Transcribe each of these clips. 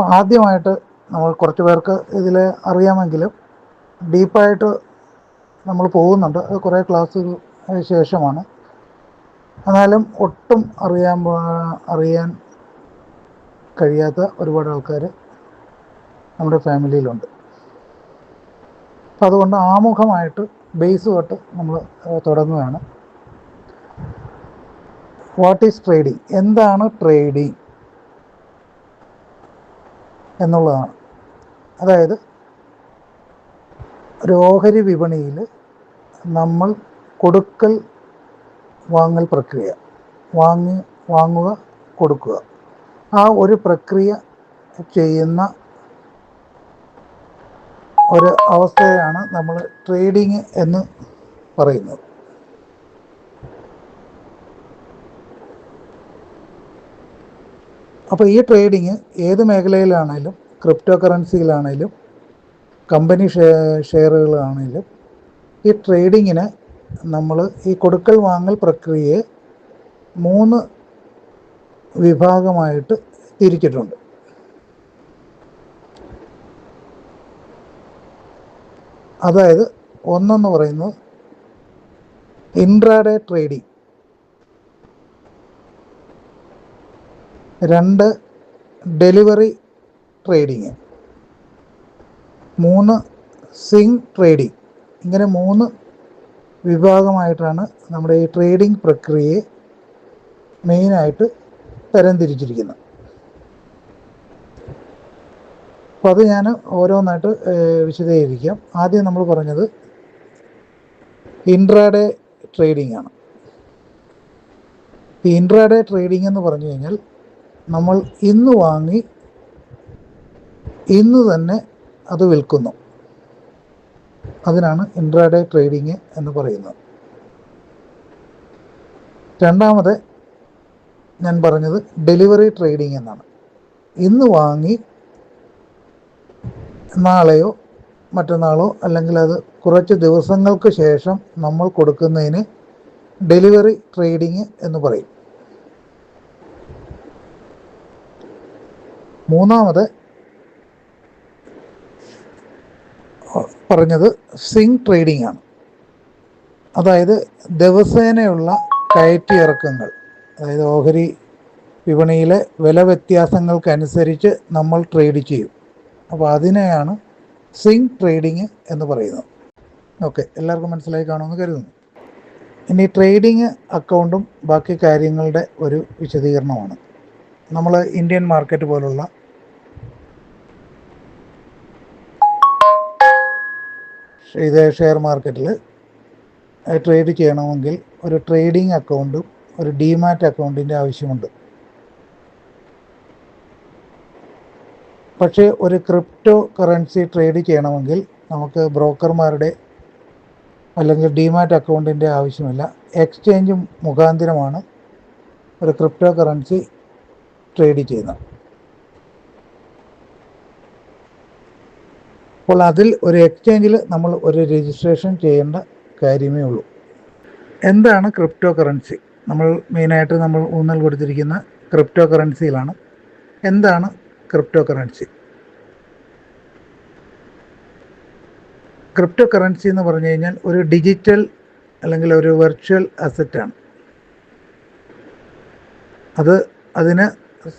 അപ്പോൾ ആദ്യമായിട്ട് നമ്മൾ കുറച്ച് പേർക്ക് ഇതിൽ അറിയാമെങ്കിലും ഡീപ്പായിട്ട് നമ്മൾ പോകുന്നുണ്ട്. അത് കുറേ ക്ലാസ്സുകൾ ശേഷമാണ്. എന്നാലും ഒട്ടും അറിയാൻ അറിയാൻ കഴിയാത്ത ഒരുപാട് ആൾക്കാർ നമ്മുടെ ഫാമിലിയിലുണ്ട്. അപ്പം അതുകൊണ്ട് ആമുഖമായിട്ട് ബേസ് തൊട്ട് നമ്മൾ തുടങ്ങുകയാണ്. വാട്ട് ഈസ് ട്രേഡിംഗ് എന്താണ് ട്രേഡിംഗ് എന്നുള്ളതാണ്. അതായത് ഒരു ഓഹരി വിപണിയിൽ നമ്മൾ കൊടുക്കൽ വാങ്ങൽ പ്രക്രിയ വാങ്ങി വാങ്ങുക കൊടുക്കുക. ആ ഒരു പ്രക്രിയ ചെയ്യുന്ന ഒരു അവസ്ഥയാണ് നമ്മൾ ട്രേഡിങ് എന്ന് പറയുന്നത്. അപ്പോൾ ഈ ട്രേഡിങ് ഏത് മേഖലയിലാണേലും ക്രിപ്റ്റോ കറൻസിയിലാണേലും കമ്പനി ഷെയർ ഷെയറുകളാണേലും ഈ ട്രേഡിങ്ങിന് നമ്മൾ ഈ കൊടുക്കൽ വാങ്ങൽ പ്രക്രിയയെ മൂന്ന് വിഭാഗമായിട്ട് തിരിച്ചിട്ടുണ്ട്. അതായത് ഒന്നെന്ന് പറയുന്നത് ഇൻട്രാഡേ ട്രേഡിംഗ് രണ്ട് ഡെലിവറി ട്രേഡിങ്. മൂന്ന് സിങ് ട്രേഡിംഗ് ഇങ്ങനെ മൂന്ന് വിഭാഗമായിട്ടാണ് നമ്മുടെ ഈ ട്രേഡിംഗ് പ്രക്രിയയെ മെയിനായിട്ട് തരംതിരിച്ചിരിക്കുന്നത്. അപ്പോൾ അത് ഞാൻ ഓരോന്നായിട്ട് വിശദീകരിക്കാം. ആദ്യം നമ്മൾ പറഞ്ഞത് ഇൻട്രാഡേ ട്രേഡിംഗ് ആണ്. ഇൻട്രാഡേ ട്രേഡിംഗ് എന്ന് പറഞ്ഞു കഴിഞ്ഞാൽ നമ്മൾ ഇന്ന് വാങ്ങി ഇന്ന് തന്നെ അത് വിൽക്കുന്നു. അതിനാണ് ഇൻട്രാഡേ ട്രേഡിങ് എന്ന് പറയുന്നത്. രണ്ടാമത് ഞാൻ പറഞ്ഞത് ഡെലിവറി ട്രേഡിംഗ് എന്നാണ്. ഇന്ന് വാങ്ങി നാളെയോ മറ്റന്നാളോ അല്ലെങ്കിൽ അത് കുറച്ച് ദിവസങ്ങൾക്ക് ശേഷം നമ്മൾ കൊടുക്കുന്നതിന് ഡെലിവറി ട്രേഡിംഗ് എന്ന് പറയും. മൂന്നാമത് പറഞ്ഞത് സിങ് ട്രേഡിംഗ് ആണ്. അതായത് ദിവസേനയുള്ള കയറ്റി ഇറക്കങ്ങൾ അതായത് ഓഹരി വിപണിയിലെ വില വ്യത്യാസങ്ങൾക്കനുസരിച്ച് നമ്മൾ ട്രേഡ് ചെയ്യും. അപ്പോൾ അതിനെയാണ് സിങ് ട്രേഡിങ് എന്ന് പറയുന്നത്. ഓക്കെ എല്ലാവർക്കും മനസ്സിലായി കാണുമെന്ന് കരുതുന്നു. ഇനി ട്രേഡിംഗ് അക്കൗണ്ടും ബാക്കി കാര്യങ്ങളുടെ ഒരു വിശദീകരണമാണ്. നമ്മൾ ഇന്ത്യൻ മാർക്കറ്റ് പോലുള്ള ഇത് ഷെയർ മാർക്കറ്റിൽ ട്രേഡ് ചെയ്യണമെങ്കിൽ ഒരു ട്രേഡിംഗ് അക്കൗണ്ടും ഒരു ഡിമാറ്റ് അക്കൗണ്ടിന്റെ ആവശ്യമുണ്ട്. പക്ഷേ ഒരു ക്രിപ്റ്റോ കറൻസി ട്രേഡ് ചെയ്യണമെങ്കിൽ നമുക്ക് ബ്രോക്കർമാരുടെ അല്ലെങ്കിൽ ഡിമാറ്റ് അക്കൗണ്ടിന്റെ ആവശ്യമില്ല. എക്സ്ചേഞ്ച് മുഖാന്തരമാണ് ഒരു ക്രിപ്റ്റോ കറൻസി ട്രേഡ് ചെയ്യുന്നത്. അപ്പോൾ അതിൽ ഒരു എക്സ്ചേഞ്ചിൽ നമ്മൾ ഒരു രജിസ്ട്രേഷൻ ചെയ്യേണ്ട കാര്യമേ ഉള്ളൂ. എന്താണ് ക്രിപ്റ്റോ കറൻസി നമ്മൾ മെയിനായിട്ട് നമ്മൾ ഊന്നൽ കൊടുത്തിരിക്കുന്ന ക്രിപ്റ്റോ കറൻസിയിലാണ് എന്താണ് ക്രിപ്റ്റോ കറൻസി ക്രിപ്റ്റോ കറൻസി എന്ന് പറഞ്ഞു കഴിഞ്ഞാൽ ഒരു ഡിജിറ്റൽ അല്ലെങ്കിൽ ഒരു വെർച്വൽ അസറ്റാണ് അത് അതിന്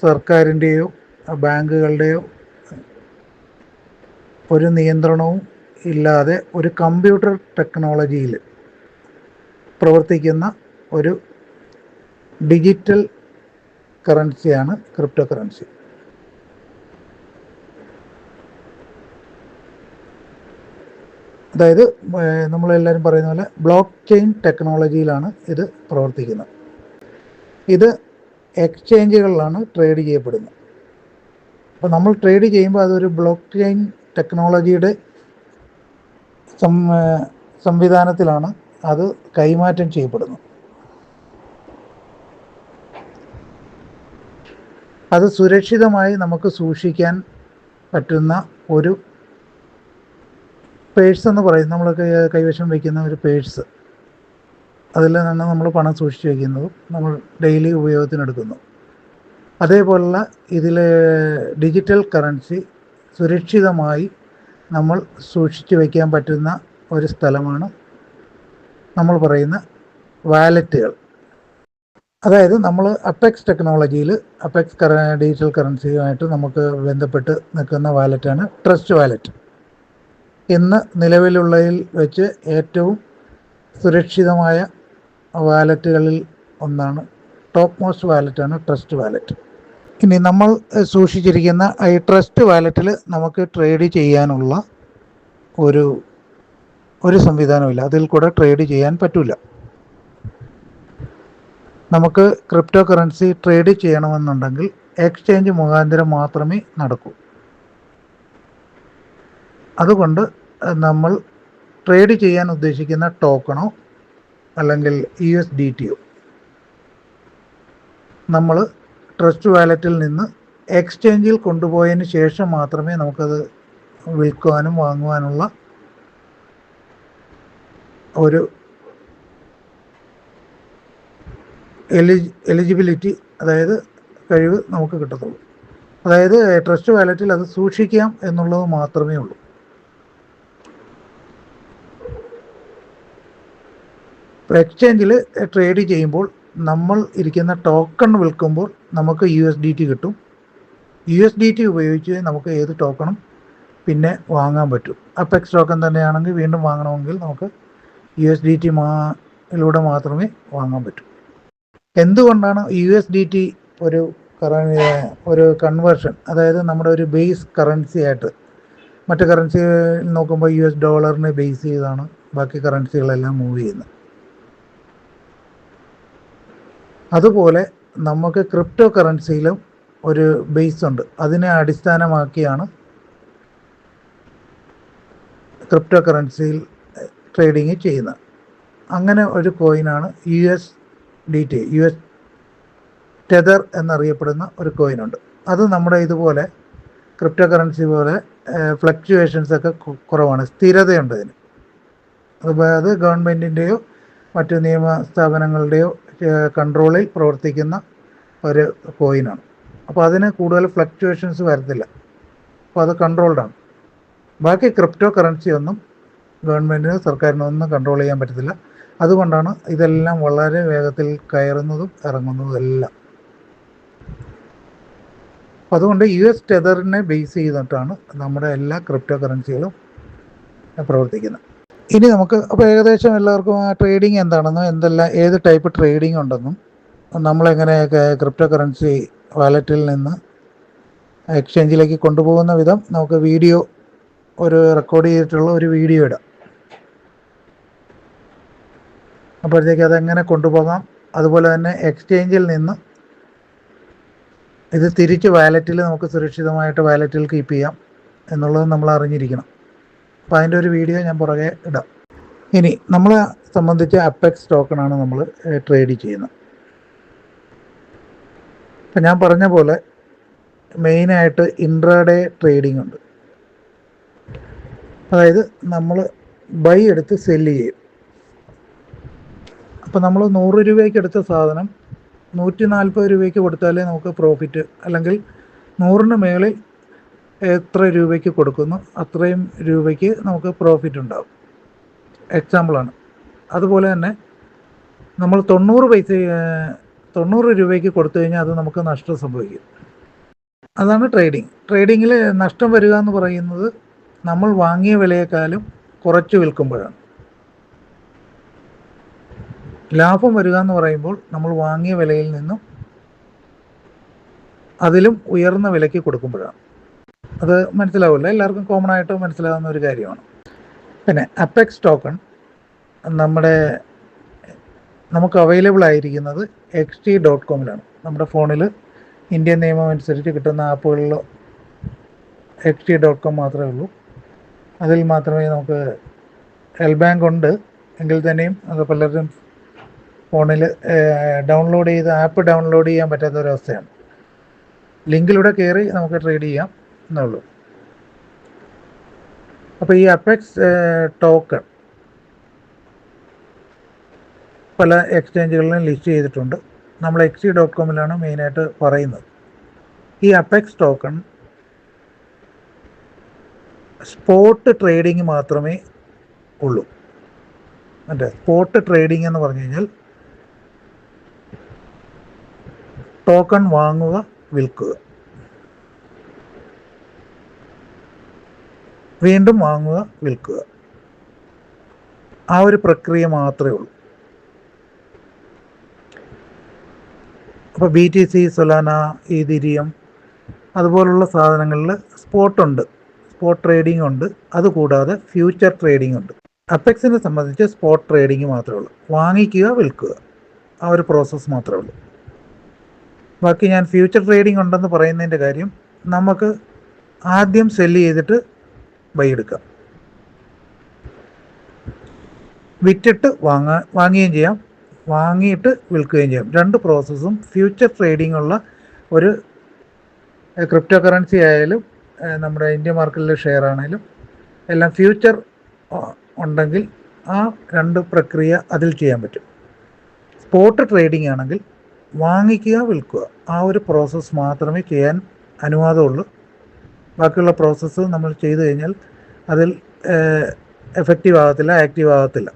സർക്കാരിന്റെയോ ബാങ്കുകളുടെയോ ഒരു നിയന്ത്രണവും ഇല്ലാതെ ഒരു കമ്പ്യൂട്ടർ ടെക്നോളജിയിൽ പ്രവർത്തിക്കുന്ന ഒരു ഡിജിറ്റൽ കറൻസിയാണ് ക്രിപ്റ്റോ കറൻസി അതായത് നമ്മളെല്ലാവരും പറയുന്ന പോലെ ബ്ലോക്ക് ചെയിൻ ടെക്നോളജിയിലാണ് ഇത് പ്രവർത്തിക്കുന്നത്. ഇത് എക്സ്ചേഞ്ചുകളിലാണ് ട്രേഡ് ചെയ്യപ്പെടുന്നത്. അപ്പോൾ നമ്മൾ ട്രേഡ് ചെയ്യുമ്പോൾ അതൊരു ബ്ലോക്ക് ചെയിൻ ടെക്നോളജിയുടെ സംവിധാനത്തിലാണ് അത് കൈമാറ്റം ചെയ്യപ്പെടുന്നത്. അത് സുരക്ഷിതമായി നമുക്ക് സൂക്ഷിക്കാൻ പറ്റുന്ന ഒരു പേഴ്സ് എന്ന് പറയും. നമ്മൾ കൈവശം വയ്ക്കുന്ന ഒരു പേഴ്സ്. അതിൽ നിന്ന് നമ്മൾ പണം സൂക്ഷിച്ച് വയ്ക്കുന്നതും നമ്മൾ ഡെയിലി ഉപയോഗത്തിനെടുക്കുന്നു. അതേപോലുള്ള ഇതിൽ ഡിജിറ്റൽ കറൻസി സുരക്ഷിതമായി നമ്മൾ സൂക്ഷിച്ചു വയ്ക്കാൻ പറ്റുന്ന ഒരു സ്ഥലമാണ് നമ്മൾ പറയുന്ന വാലറ്റുകൾ. അതായത് നമ്മൾ അപ്പെക്സ് ടെക്നോളജിയിൽ അപ്പെക്സ് കറ ഡിജിറ്റൽ കറൻസിയുമായിട്ട് നമുക്ക് ബന്ധപ്പെട്ട് നിൽക്കുന്ന വാലറ്റാണ് ട്രസ്റ്റ് വാലറ്റ്. ഇന്ന് നിലവിലുള്ളതിൽ വെച്ച് ഏറ്റവും സുരക്ഷിതമായ വാലറ്റുകളിൽ ഒന്നാണ് ടോപ്പ് മോസ്റ്റ് വാലറ്റാണ് ട്രസ്റ്റ് വാലറ്റ്. ഇനി നമ്മൾ സൂക്ഷിച്ചിരിക്കുന്ന ഈ ട്രസ്റ്റ് വാലറ്റിൽ നമുക്ക് ട്രേഡ് ചെയ്യാനുള്ള ഒരു ഒരു സംവിധാനമില്ല. അതിൽ കൂടെ ട്രേഡ് ചെയ്യാൻ പറ്റില്ല നമുക്ക് ക്രിപ്റ്റോ കറൻസി ട്രേഡ് ചെയ്യണമെന്നുണ്ടെങ്കിൽ എക്സ്ചേഞ്ച് മുഖാന്തരം മാത്രമേ നടക്കൂ. അതുകൊണ്ട് നമ്മൾ ട്രേഡ് ചെയ്യാൻ ഉദ്ദേശിക്കുന്ന ടോക്കണോ അല്ലെങ്കിൽ യു എസ് ഡി ടിയോ നമ്മൾ ട്രസ്റ്റ് വാലറ്റിൽ നിന്ന് എക്സ്ചേഞ്ചിൽ കൊണ്ടുപോയതിന് ശേഷം മാത്രമേ നമുക്കത് വിൽക്കുവാനും വാങ്ങുവാനുള്ള ഒരു എലി എലിജിബിലിറ്റി അതായത് കഴിവ് നമുക്ക് കിട്ടത്തുള്ളൂ. അതായത് ട്രസ്റ്റ് വാലറ്റിൽ അത് സൂക്ഷിക്കാം എന്നുള്ളത് മാത്രമേ ഉള്ളൂ. എക്സ്ചേഞ്ചിൽ ട്രേഡ് ചെയ്യുമ്പോൾ നമ്മൾ ഇരിക്കുന്ന ടോക്കൺ വിൽക്കുമ്പോൾ നമുക്ക് യു എസ് ഡി ടി കിട്ടും. യു എസ് ഡി ടി ഉപയോഗിച്ച് നമുക്ക് ഏത് ടോക്കണും പിന്നെ വാങ്ങാൻ പറ്റും. അപ്പെക്സ് ടോക്കൺ തന്നെയാണെങ്കിൽ വീണ്ടും വാങ്ങണമെങ്കിൽ നമുക്ക് യു എസ് ഡി ടി മാലൂടെ മാത്രമേ വാങ്ങാൻ പറ്റൂ. എന്തുകൊണ്ടാണ് യു എസ് ഡി ടി ഒരു ഒരു കൺവേർഷൻ അതായത് നമ്മുടെ ഒരു ബേസ് കറൻസി ആയിട്ട്. മറ്റു കറൻസി നോക്കുമ്പോൾ യു എസ് ഡോളറിനെ ബേസ് ചെയ്താണ്. ബാക്കി കറൻസികളെല്ലാം മൂവ് ചെയ്യുന്നത്. അതുപോലെ നമുക്ക് ക്രിപ്റ്റോ കറൻസിയിലും ഒരു ബേസ് ഉണ്ട്. അതിനെ അടിസ്ഥാനമാക്കിയാണ് ക്രിപ്റ്റോ കറൻസിയിൽ ട്രേഡിങ് ചെയ്യുന്നത്. അങ്ങനെ ഒരു കോയിനാണ് U S D T U S Tether എന്നറിയപ്പെടുന്ന ഒരു കോയിനുണ്ട് അത് നമ്മുടെ ഇതുപോലെ ക്രിപ്റ്റോ കറൻസി പോലെ ഫ്ലക്ച്വേഷൻസ് ഒക്കെ കുറവാണ്. സ്ഥിരതയുണ്ട് അതിന്. അത് ഗവൺമെന്റിന്റെയോ മറ്റു നിയമ സ്ഥാപനങ്ങളുടെയോ കൺട്രോളിൽ പ്രവർത്തിക്കുന്ന ഒരു കോയിനാണ് അപ്പോൾ അതിന് കൂടുതൽ ഫ്ലക്ച്വേഷൻസ് വരത്തില്ല. അപ്പോൾ അത് കൺട്രോൾഡാണ് ബാക്കി ക്രിപ്റ്റോ കറൻസി ഒന്നും ഗവൺമെന്റിന് സർക്കാരിനൊന്നും കൺട്രോൾ ചെയ്യാൻ പറ്റത്തില്ല. അതുകൊണ്ടാണ് ഇതെല്ലാം വളരെ വേഗത്തിൽ കയറുന്നതും ഇറങ്ങുന്നതും എല്ലാം. അതുകൊണ്ട് യു എസ് ടെതറിനെ ബേസ് ചെയ്തിട്ടാണ് നമ്മുടെ എല്ലാ ക്രിപ്റ്റോ കറൻസികളും പ്രവർത്തിക്കുന്നത്. ഇനി നമുക്ക് അപ്പോൾ ഏകദേശം എല്ലാവർക്കും ആ ട്രേഡിങ് എന്താണെന്നും എന്തെല്ലാം ഏത് ടൈപ്പ് ട്രേഡിംഗ് ഉണ്ടെന്നും നമ്മളെങ്ങനെയൊക്കെ ക്രിപ്റ്റോ കറൻസി വാലറ്റിൽ നിന്ന് എക്സ്ചേഞ്ചിലേക്ക് കൊണ്ടുപോകുന്ന വിധം നമുക്ക് വീഡിയോ ഒരു റെക്കോർഡ് ചെയ്തിട്ടുള്ള ഒരു വീഡിയോ ഇടാം. അപ്പോഴത്തേക്ക് അതെങ്ങനെ കൊണ്ടുപോകാം? അതുപോലെ തന്നെ എക്സ്ചേഞ്ചിൽ നിന്ന് ഇത് തിരിച്ച് വാലറ്റിൽ നമുക്ക് സുരക്ഷിതമായിട്ട് വാലറ്റിൽ കീപ്പ് ചെയ്യാം എന്നുള്ളത് നമ്മൾ അറിഞ്ഞിരിക്കണം. അപ്പോൾ അതിന്റെ ഒരു വീഡിയോ ഞാൻ പുറകെ ഇടാം. ഇനി നമ്മളെ സംബന്ധിച്ച് അപ്പെക്സ് ടോക്കണാണ് നമ്മൾ ട്രേഡ് ചെയ്യുന്നത്. അപ്പം ഞാൻ പറഞ്ഞ പോലെ മെയിനായിട്ട് ഇൻട്രാഡേ ട്രേഡിംഗ് ഉണ്ട്. അതായത് നമ്മൾ ബൈ എടുത്ത് സെല്ല് ചെയ്യും. അപ്പോൾ നമ്മൾ നൂറ് രൂപയ്ക്ക് എടുത്ത സാധനം നൂറ്റി നാൽപ്പത് രൂപയ്ക്ക് കൊടുത്താലേ നമുക്ക് പ്രോഫിറ്റ് അല്ലെങ്കിൽ നൂറിന് മേളിൽ എത്ര രൂപയ്ക്ക് കൊടുക്കുന്നു അത്രയും രൂപയ്ക്ക് നമുക്ക് പ്രോഫിറ്റ് ഉണ്ടാകും എക്സാമ്പിളാണ് അതുപോലെ തന്നെ നമ്മൾ തൊണ്ണൂറ് പൈസ തൊണ്ണൂറ് രൂപയ്ക്ക് കൊടുത്തു കഴിഞ്ഞാൽ അത് നമുക്ക് നഷ്ടം സംഭവിക്കും. അതാണ് ട്രേഡിംഗ് ട്രേഡിങ്ങിൽ നഷ്ടം വരിക എന്ന് പറയുന്നത് നമ്മൾ വാങ്ങിയ വിലയേക്കാളും കുറച്ച് വിൽക്കുമ്പോഴാണ്. ലാഭം വരിക എന്ന് പറയുമ്പോൾ നമ്മൾ വാങ്ങിയ വിലയിൽ നിന്നും അതിലും ഉയർന്ന വിലയ്ക്ക് കൊടുക്കുമ്പോഴാണ്. അത് മനസ്സിലാവില്ല. എല്ലാവർക്കും കോമൺ ആയിട്ട് മനസ്സിലാകുന്ന ഒരു കാര്യമാണ്. പിന്നെ അപ്പെക്സ് ടോക്കൺ നമ്മുടെ നമുക്ക് അവൈലബിൾ ആയിരിക്കുന്നത് എക്സ് ടി ഡോട്ട് കോമിലാണ് നമ്മുടെ ഫോണിൽ ഇന്ത്യൻ നിയമം അനുസരിച്ച് കിട്ടുന്ന ആപ്പുകളിൽ എക്സ് ടി ഡോട്ട് കോം മാത്രമേ ഉള്ളൂ. അതിൽ മാത്രമേ നമുക്ക് എൽ ബാങ്ക് ഉണ്ട്. എങ്കിൽ തന്നെയും അത് പലരും ഫോണിൽ ഡൗൺലോഡ് ചെയ്ത് ആപ്പ് ഡൗൺലോഡ് ചെയ്യാൻ പറ്റാത്ത ഒരവസ്ഥയാണ് ലിങ്കിലൂടെ കയറി നമുക്ക് ട്രേഡ് ചെയ്യാം. എന്നുള്ളൂ. അപ്പോൾ ഈ അപെക്സ് ടോക്കൺ പല എക്സ്ചേഞ്ചുകളിലും ലിസ്റ്റ് ചെയ്തിട്ടുണ്ട്. നമ്മൾ എക്സി ഡോട്ട് കോമിലാണ് മെയിനായിട്ട് പറയുന്നത്. ഈ അപെക്സ് ടോക്കൺ സ്പോട്ട് ട്രേഡിംഗ് മാത്രമേ ഉള്ളൂ. മറ്റേ സ്പോട്ട് ട്രേഡിംഗ് എന്ന് പറഞ്ഞു കഴിഞ്ഞാൽ ടോക്കൺ വാങ്ങുക വിൽക്കുക. വീണ്ടും വാങ്ങുക വിൽക്കുക. ആ ഒരു പ്രക്രിയ മാത്രമേ ഉള്ളൂ. അപ്പോൾ B T C Solana Ethereum അതുപോലുള്ള സാധനങ്ങളിൽ സ്പോട്ടുണ്ട് സ്പോട്ട് ട്രേഡിംഗ് ഉണ്ട്. അതുകൂടാതെ ഫ്യൂച്ചർ ട്രേഡിംഗ് ഉണ്ട്. അപ്പെക്സിനെ സംബന്ധിച്ച് സ്പോട്ട് ട്രേഡിംഗ് മാത്രമേ ഉള്ളൂ. വാങ്ങിക്കുക വിൽക്കുക. ആ ഒരു പ്രോസസ്സ് മാത്രമേ ഉള്ളൂ. ബാക്കി ഞാൻ ഫ്യൂച്ചർ ട്രേഡിംഗ് ഉണ്ടെന്ന് പറയുന്നതിന്റെ കാര്യം നമുക്ക് ആദ്യം സെല്ല് ചെയ്തിട്ട് ബൈ എടുക്കാം വിറ്റിട്ട് വാങ്ങാ വാങ്ങുകയും ചെയ്യാം. വാങ്ങിയിട്ട് വിൽക്കുകയും ചെയ്യാം. രണ്ട് പ്രോസസ്സും ഫ്യൂച്ചർ ട്രേഡിംഗ് ഉള്ള ഒരു ക്രിപ്റ്റോ കറൻസി ആയാലും നമ്മുടെ ഇന്ത്യ മാർക്കറ്റിലെ ഷെയർ ആണെങ്കിലും എല്ലാം ഫ്യൂച്ചർ ഉണ്ടെങ്കിൽ ആ രണ്ട് പ്രക്രിയ അതിൽ ചെയ്യാൻ പറ്റും. സ്പോട്ട് ട്രേഡിംഗ് ആണെങ്കിൽ വാങ്ങിക്കുക വിൽക്കുക. ആ ഒരു പ്രോസസ്സ് മാത്രമേ ചെയ്യാൻ അനുവാദമുള്ളൂ. ബാക്കിയുള്ള പ്രോസസ്സ് നമ്മൾ ചെയ്തു കഴിഞ്ഞാൽ അതിൽ എഫക്റ്റീവ് ആകത്തില്ല ആക്റ്റീവ് ആകത്തില്ല.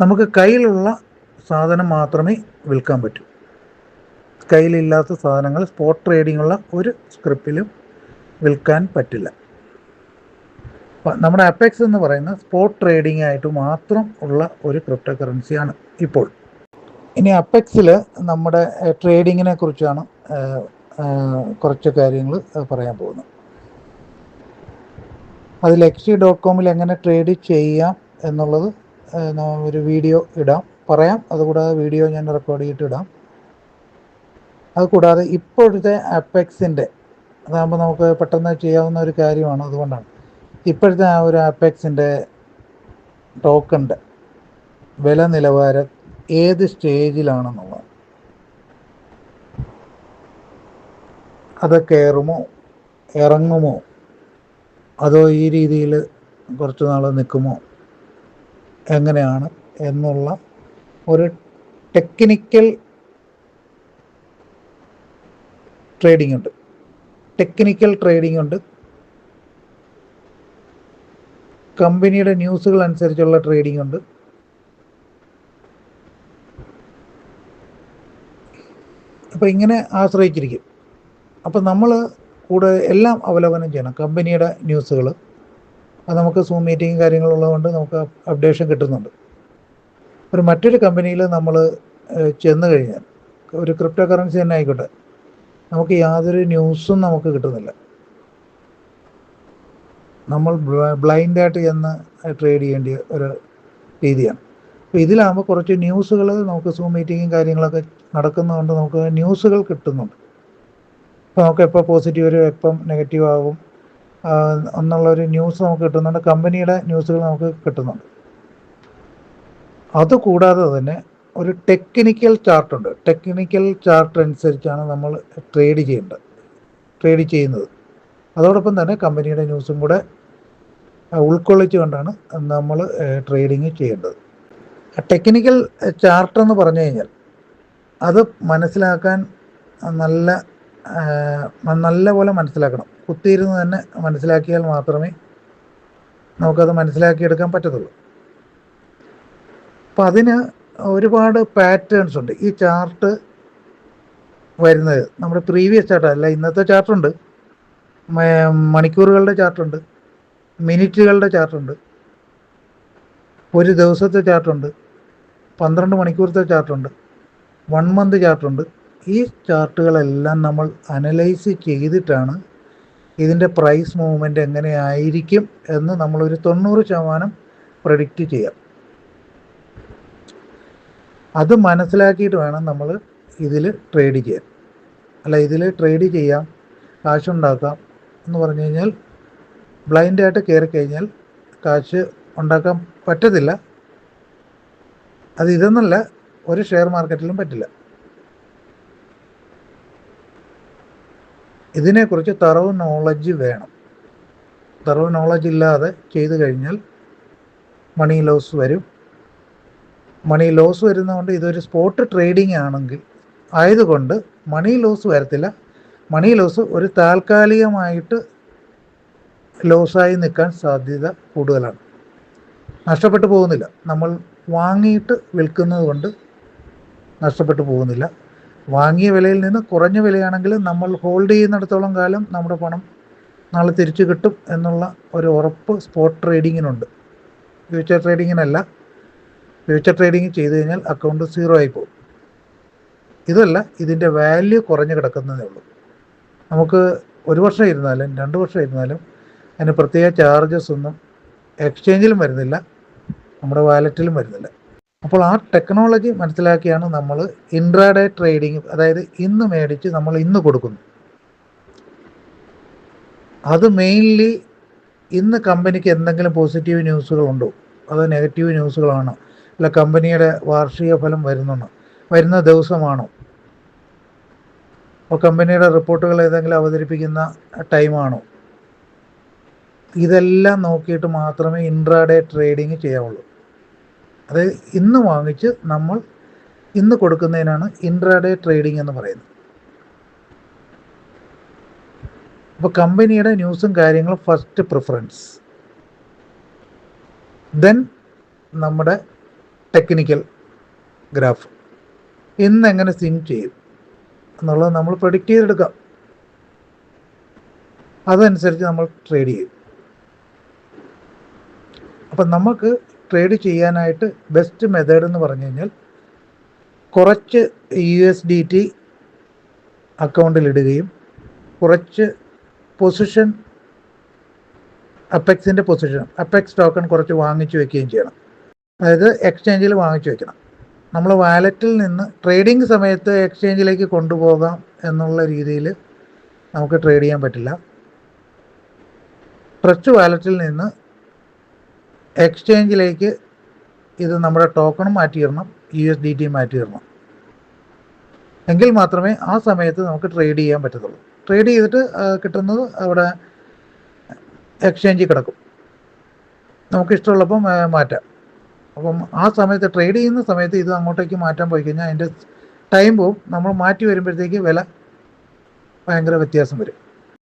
നമുക്ക് കയ്യിലുള്ള സാധനം മാത്രമേ വിൽക്കാൻ പറ്റൂ. കയ്യിലില്ലാത്ത സാധനങ്ങൾ സ്പോട്ട് ട്രേഡിംഗ് ഉള്ള ഒരു സ്ക്രിപ്റ്റിലും വിൽക്കാൻ പറ്റില്ല. നമ്മുടെ അപ്പെക്സ് എന്ന് പറയുന്ന സ്പോട്ട് ട്രേഡിംഗ് ആയിട്ട് മാത്രം ഉള്ള ഒരു ക്രിപ്റ്റോ കറൻസിയാണ് ഇപ്പോൾ. ഇനി അപ്പെക്സിൽ നമ്മുടെ ട്രേഡിങ്ങിനെ കുറിച്ചാണ് കുറച്ച് കാര്യങ്ങൾ പറയാൻ പോകുന്നു. അതിൽ എക്സി ഡോട്ട് കോമിൽ എങ്ങനെ ട്രേഡ് ചെയ്യാം എന്നുള്ളത് ഒരു വീഡിയോ ഇടാം. പറയാം. അതുകൂടാതെ വീഡിയോ ഞാൻ റെക്കോർഡ് ചെയ്തിട്ട് ഇടാം. അതുകൂടാതെ ഇപ്പോഴത്തെ അപ്പെക്സിന്റെ അതാകുമ്പോൾ നമുക്ക് പെട്ടെന്ന് ചെയ്യാവുന്ന ഒരു കാര്യമാണ് അതുകൊണ്ടാണ്. ഇപ്പോഴത്തെ ആ ഒരു അപ്പെക്സിന്റെ ടോക്കണിന്റെ വില നിലവാരം ഏത് സ്റ്റേജിലാണെന്നുള്ളത് അത് കയറുമോ ഇറങ്ങുമോ? അതോ ഈ രീതിയിൽ കുറച്ച് നാൾ നിൽക്കുമോ? എങ്ങനെയാണ് എന്നുള്ള ഒരു ടെക്നിക്കൽ ട്രേഡിംഗ് ഉണ്ട് ടെക്നിക്കൽ ട്രേഡിംഗ് ഉണ്ട് കമ്പനിയുടെ ന്യൂസുകൾ അനുസരിച്ചുള്ള ട്രേഡിംഗ് ഉണ്ട് അപ്പോൾ ഇങ്ങനെ ആശ്രയിച്ചിരിക്കും. അപ്പോൾ നമ്മൾ കൂടെ എല്ലാം അവലോകനം ചെയ്യണം. കമ്പനിയുടെ ന്യൂസുകൾ അത് നമുക്ക് സൂം മീറ്റിംഗ് കാര്യങ്ങളുള്ളതുകൊണ്ട് നമുക്ക് അപ്ഡേഷൻ കിട്ടുന്നുണ്ട്. ഒരു മറ്റൊരു കമ്പനിയിൽ നമ്മൾ ചെന്ന് കഴിഞ്ഞാൽ ഒരു ക്രിപ്റ്റോ കറൻസി തന്നെ ആയിക്കോട്ടെ നമുക്ക് യാതൊരു ന്യൂസും നമുക്ക് കിട്ടുന്നില്ല. നമ്മൾ ബ്ലൈൻഡായിട്ട് ചെന്ന് ട്രേഡ് ചെയ്യേണ്ട ഒരു രീതിയാണ്. അപ്പോൾ ഇതിലാകുമ്പോൾ കുറച്ച് ന്യൂസുകൾ നമുക്ക് സൂം മീറ്റിങ്ങും കാര്യങ്ങളൊക്കെ നടക്കുന്നതുകൊണ്ട് നമുക്ക് ന്യൂസുകൾ കിട്ടുന്നുണ്ട്. ഇപ്പോൾ നമുക്ക് എപ്പോൾ പോസിറ്റീവ് വരും എപ്പം നെഗറ്റീവ് ആകും എന്നുള്ളൊരു ന്യൂസ് നമുക്ക് കിട്ടുന്നുണ്ട്. കമ്പനിയുടെ ന്യൂസുകൾ നമുക്ക് കിട്ടുന്നുണ്ട്. അതുകൂടാതെ തന്നെ ഒരു ടെക്നിക്കൽ ചാർട്ടുണ്ട് ടെക്നിക്കൽ ചാർട്ട് അനുസരിച്ചാണ് നമ്മൾ ട്രേഡ് ചെയ്യേണ്ടത്. ട്രേഡ് ചെയ്യുന്നത്. അതോടൊപ്പം തന്നെ കമ്പനിയുടെ ന്യൂസും കൂടെ ഉൾക്കൊള്ളിച്ചു ഉൾക്കൊള്ളിച്ചുകൊണ്ടാണ് നമ്മൾ ട്രേഡിങ് ചെയ്യേണ്ടത്. ടെക്നിക്കൽ ചാർട്ട് എന്ന് പറഞ്ഞു കഴിഞ്ഞാൽ അത് മനസ്സിലാക്കാൻ നല്ല ആ, നല്ല പോലെ മനസ്സിലാക്കണം. കുത്തിയിരുന്ന് തന്നെ മനസ്സിലാക്കിയാൽ മാത്രമേ നമുക്കത് മനസ്സിലാക്കിയെടുക്കാൻ പറ്റത്തുള്ളൂ. അപ്പം അതിന് ഒരുപാട് പാറ്റേൺസ് ഉണ്ട്. ഈ ചാർട്ട് വരുന്നത്. നമ്മുടെ പ്രീവിയസ് ചാർട്ട് അല്ല ഇന്നത്തെ ചാർട്ടുണ്ട് മണിക്കൂറുകളുടെ ചാർട്ടുണ്ട് മിനിറ്റുകളുടെ ചാർട്ടുണ്ട് ഒരു ദിവസത്തെ ചാർട്ടുണ്ട് പന്ത്രണ്ട് മണിക്കൂറത്തെ ചാർട്ടുണ്ട് വൺ മന്ത് ചാർട്ടുണ്ട് ഈ ചാർട്ടുകളെല്ലാം നമ്മൾ അനലൈസ് ചെയ്തിട്ടാണ് ഇതിന്റെ പ്രൈസ് മൂവ്മെന്റ് എങ്ങനെയായിരിക്കും എന്ന് നമ്മളൊരു തൊണ്ണൂറ് ശതമാനം പ്രഡിക്റ്റ് ചെയ്യാം. അത് മനസ്സിലാക്കിയിട്ട് വേണം നമ്മൾ ഇതിൽ ട്രേഡ് ചെയ്യാൻ. അല്ല ഇതിൽ ട്രേഡ് ചെയ്യാം കാശുണ്ടാക്കാം എന്ന് പറഞ്ഞു കഴിഞ്ഞാൽ ബ്ലൈൻഡായിട്ട് കയറി കഴിഞ്ഞാൽ കാശ് ഉണ്ടാക്കാൻ പറ്റത്തില്ല. അത് ഇതെന്നല്ല ഒരു ഷെയർ മാർക്കറ്റിലും പറ്റില്ല. ഇതിനെക്കുറിച്ച് തറവ് നോളജ് വേണം. തറവ് നോളജ് ഇല്ലാതെ ചെയ്തു കഴിഞ്ഞാൽ മണി ലോസ് വരും. മണി ലോസ് വരുന്നതുകൊണ്ട് ഇതൊരു സ്പോട്ട് ട്രേഡിംഗ് ആണെങ്കിൽ ആയതുകൊണ്ട് മണി ലോസ് വരത്തില്ല. മണി ലോസ് ഒരു താൽക്കാലികമായിട്ട് ലോസായി നിൽക്കാൻ സാധ്യത കൂടുതലാണ്. നഷ്ടപ്പെട്ടു പോകുന്നില്ല. നമ്മൾ വാങ്ങിയിട്ട് വിൽക്കുന്നത് കൊണ്ട് നഷ്ടപ്പെട്ടു പോകുന്നില്ല. വാങ്ങിയ വിലയിൽ നിന്ന് കുറഞ്ഞ വിലയാണെങ്കിൽ നമ്മൾ ഹോൾഡ് ചെയ്യുന്നിടത്തോളം കാലം നമ്മുടെ പണം നാളെ തിരിച്ചു കിട്ടും എന്നുള്ള ഒരു ഉറപ്പ് സ്പോട്ട് ട്രേഡിങ്ങിനുണ്ട് ഫ്യൂച്ചർ ട്രേഡിങ്ങിനല്ല ഫ്യൂച്ചർ ട്രേഡിങ് ചെയ്തു കഴിഞ്ഞാൽ അക്കൗണ്ട് സീറോ ആയി പോകും. ഇതല്ല ഇതിന്റെ വാല്യൂ കുറഞ്ഞു കിടക്കുന്നതേ ഉള്ളൂ. നമുക്ക് ഒരു വർഷം ഇരുന്നാലും രണ്ട് വർഷം ഇരുന്നാലും അതിന് പ്രത്യേക ചാർജസ് ഒന്നും എക്സ്ചേഞ്ചിലും വരുന്നില്ല. നമ്മുടെ വാലറ്റിലും വരുന്നില്ല. അപ്പോൾ ആ ടെക്നോളജി മനസ്സിലാക്കിയാണ് നമ്മൾ ഇൻട്രാഡേ ട്രേഡിങ് അതായത് ഇന്ന് മേടിച്ച് നമ്മൾ ഇന്ന് കൊടുക്കുന്നു. അത് മെയിൻലി ഇന്ന് കമ്പനിക്ക് എന്തെങ്കിലും പോസിറ്റീവ് ന്യൂസുകളുണ്ടോ അതോ നെഗറ്റീവ് ന്യൂസുകളാണോ അല്ല കമ്പനിയുടെ വാർഷിക ഫലം വരുന്നുണ്ടോ. വരുന്ന ദിവസമാണോ? അപ്പോൾ കമ്പനിയുടെ റിപ്പോർട്ടുകൾ ഏതെങ്കിലും അവതരിപ്പിക്കുന്ന ടൈമാണോ ഇതെല്ലാം നോക്കിയിട്ട് മാത്രമേ ഇൻട്രാഡേ ട്രേഡിങ് ചെയ്യാവുള്ളൂ. അത് ഇന്ന് വാങ്ങിച്ച് നമ്മൾ ഇന്ന് കൊടുക്കുന്നതിനാണ് ഇൻട്രാഡേ ട്രേഡിംഗ് എന്ന് പറയുന്നത്. അപ്പോൾ കമ്പനിയുടെ ന്യൂസും കാര്യങ്ങളും ഫസ്റ്റ് പ്രിഫറൻസ് ദെൻ നമ്മുടെ ടെക്നിക്കൽ ഗ്രാഫ് ഇന്ന് എങ്ങനെ സിങ് ചെയ്യും? എന്നുള്ളത് നമ്മൾ പ്രൊഡിക്റ്റ് ചെയ്തെടുക്കാം. അതനുസരിച്ച് നമ്മൾ ട്രേഡ് ചെയ്യും. അപ്പം നമുക്ക് ട്രേഡ് ചെയ്യാനായിട്ട് ബെസ്റ്റ് മെത്തേഡ് എന്ന് പറഞ്ഞു കഴിഞ്ഞാൽ കുറച്ച് യു എസ് ഡി ടി അക്കൗണ്ടിലിടുകയും കുറച്ച് പൊസിഷൻ അപ്പെക്സിന്റെ പൊസിഷൻ അപ്പെക്സ് ടോക്കൺ കുറച്ച് വാങ്ങിച്ചു വെക്കുകയും ചെയ്യണം. അതായത് എക്സ്ചേഞ്ചിൽ വാങ്ങിച്ചു വെക്കണം. നമ്മൾ വാലറ്റിൽ നിന്ന് ട്രേഡിംഗ് സമയത്ത് എക്സ്ചേഞ്ചിലേക്ക് കൊണ്ടുപോകാം എന്നുള്ള രീതിയിൽ നമുക്ക് ട്രേഡ് ചെയ്യാൻ പറ്റില്ല. ട്രസ്റ്റ് വാലറ്റിൽ നിന്ന് എക്സ്ചേഞ്ചിലേക്ക് ഇത് നമ്മുടെ ടോക്കണും മാറ്റിയിടണം യു എസ് ഡി ടി മാറ്റിയിടണം. എങ്കിൽ മാത്രമേ ആ സമയത്ത് നമുക്ക് ട്രേഡ് ചെയ്യാൻ പറ്റത്തുള്ളൂ. ട്രേഡ് ചെയ്തിട്ട് കിട്ടുന്നത് അവിടെ എക്സ്ചേഞ്ചിൽ കിടക്കും. നമുക്ക് ഇഷ്ടമുള്ളപ്പം മാറ്റാം. അപ്പം ആ സമയത്ത് ട്രേഡ് ചെയ്യുന്ന സമയത്ത് ഇത് അങ്ങോട്ടേക്ക് മാറ്റാൻ പോയി കഴിഞ്ഞാൽ അതിന്റെ ടൈം പോവും. നമ്മൾ മാറ്റി വരുമ്പോഴത്തേക്ക് വില ഭയങ്കര വ്യത്യാസം വരും.